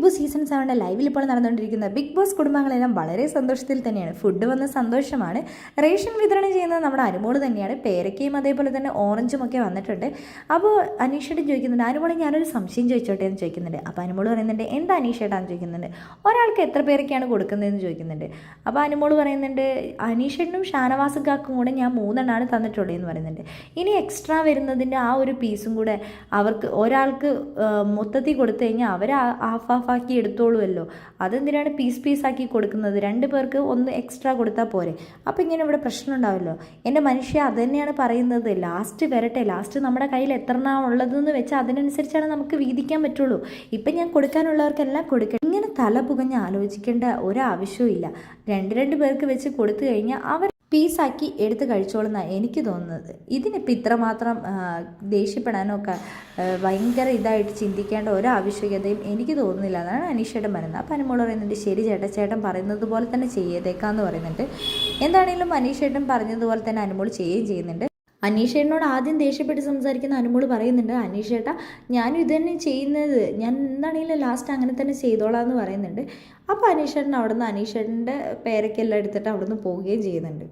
Big boss season സെവന്റെ ലൈവിൽ ഇപ്പോൾ നടന്നുകൊണ്ടിരിക്കുന്ന ബിഗ് ബോസ് കുടുംബങ്ങളെല്ലാം വളരെ സന്തോഷത്തിൽ തന്നെയാണ്. ഫുഡ് വന്ന സന്തോഷമാണ്. റേഷൻ വിതരണം ചെയ്യുന്നത് നമ്മുടെ അനുമോൾ തന്നെയാണ്. പേരക്കയും അതേപോലെ തന്നെ ഓറഞ്ചും ഒക്കെ വന്നിട്ടുണ്ട്. അപ്പോൾ അനീഷയുടെ ചോദിക്കുന്നുണ്ട് അനുമോളെ ഞാനൊരു സംശയം ചോദിച്ചോട്ടെ എന്ന് ചോദിക്കുന്നുണ്ട്. അപ്പോൾ അനുമോൾ പറയുന്നുണ്ട് എന്താ അനീഷേട്ടാന്ന്? ചോദിക്കുന്നുണ്ട്. ഒരാൾക്ക് എത്ര പേരൊക്കെയാണ് കൊടുക്കുന്നതെന്ന്? ചോദിക്കുന്നുണ്ട്. അപ്പോൾ അനുമോൾ പറയുന്നുണ്ട് അനീഷേട്ടനും ഷാനവാസും കാക്കും കൂടെ ഞാൻ മൂന്നെണ്ണമാണ് തന്നിട്ടുള്ളത് എന്ന് പറയുന്നുണ്ട്. ഇനി എക്സ്ട്രാ വരുന്നതിന്റെ ആ ഒരു പീസും കൂടെ അവർക്ക് ഒരാൾക്ക് മൊത്തത്തിൽ കൊടുത്തു കഴിഞ്ഞാൽ അവർ ഹാഫ് ഹാഫ് ആക്കി എടുത്തോളുമല്ലോ അതെന്തിനാണ് പീസ് പീസ് ആക്കി കൊടുക്കുന്നത്? രണ്ട് പേർക്ക് ഒന്ന് എക്സ്ട്രാ കൊടുത്താൽ പോരെ. അപ്പോൾ ഇങ്ങനെ ഇവിടെ പ്രശ്നം ഉണ്ടാവുമല്ലോ എന്റെ മനുഷ്യ അത് തന്നെയാണ് പറയുന്നത്. ലാസ്റ്റ് വരട്ടെ. ലാസ്റ്റ് നമ്മുടെ കയ്യിൽ എത്ര ഉള്ളതെന്ന് വെച്ചാൽ അതിനനുസരിച്ചാണ് നമുക്ക് വീതിക്കാൻ പറ്റുള്ളൂ. ഇപ്പം ഞാൻ കൊടുക്കാനുള്ളവർക്കെല്ലാം കൊടുക്കണം ഇങ്ങനെ തല പുകഞ്ഞ് ആലോചിക്കേണ്ട ഒരാവശ്യവും ഇല്ല രണ്ട് രണ്ട് പേർക്ക് വെച്ച് കൊടുത്തു കഴിഞ്ഞാൽ അവർ പീസാക്കി എടുത്ത് കഴിച്ചോളുന്നാണ് എനിക്ക് തോന്നുന്നത്. ഇതിനിപ്പോൾ ഇത്രമാത്രം ദേഷ്യപ്പെടാനൊക്കെ ഭയങ്കര ഇതായിട്ട് ചിന്തിക്കേണ്ട ഒരു ആവശ്യകതയും എനിക്ക് തോന്നുന്നില്ല. എന്നാണ് അനീഷയുടെ മരുന്ന് അപ്പോൾ അനുമോൾ പറയുന്നുണ്ട് ശരി ചേട്ടാ ചേട്ടൻ പറയുന്നത് പോലെ തന്നെ ചെയ്തേക്കാന്ന് പറയുന്നുണ്ട്. എന്താണെങ്കിലും അനീഷേട്ടൻ പറഞ്ഞതുപോലെ തന്നെ അനുമോൾ ചെയ്യുകയും ചെയ്യുന്നുണ്ട്. അനീഷേട്ടനോട് ആദ്യം ദേഷ്യപ്പെട്ട് സംസാരിക്കുന്ന അനുമോൾ പറയുന്നുണ്ട് അനീഷേട്ട ഞാനും ഇത് തന്നെ ചെയ്യുന്നത്. ഞാൻ എന്താണെങ്കിലും ലാസ്റ്റ് അങ്ങനെ തന്നെ ചെയ്തോളാം എന്ന് പറയുന്നുണ്ട്. അപ്പോൾ അനീഷേട്ടൻ അവിടെ നിന്ന് അനീഷേട്ടന്റെ പേരൊക്കെ എല്ലാം എടുത്തിട്ട് അവിടെ നിന്ന് പോവുകയും ചെയ്യുന്നുണ്ട്.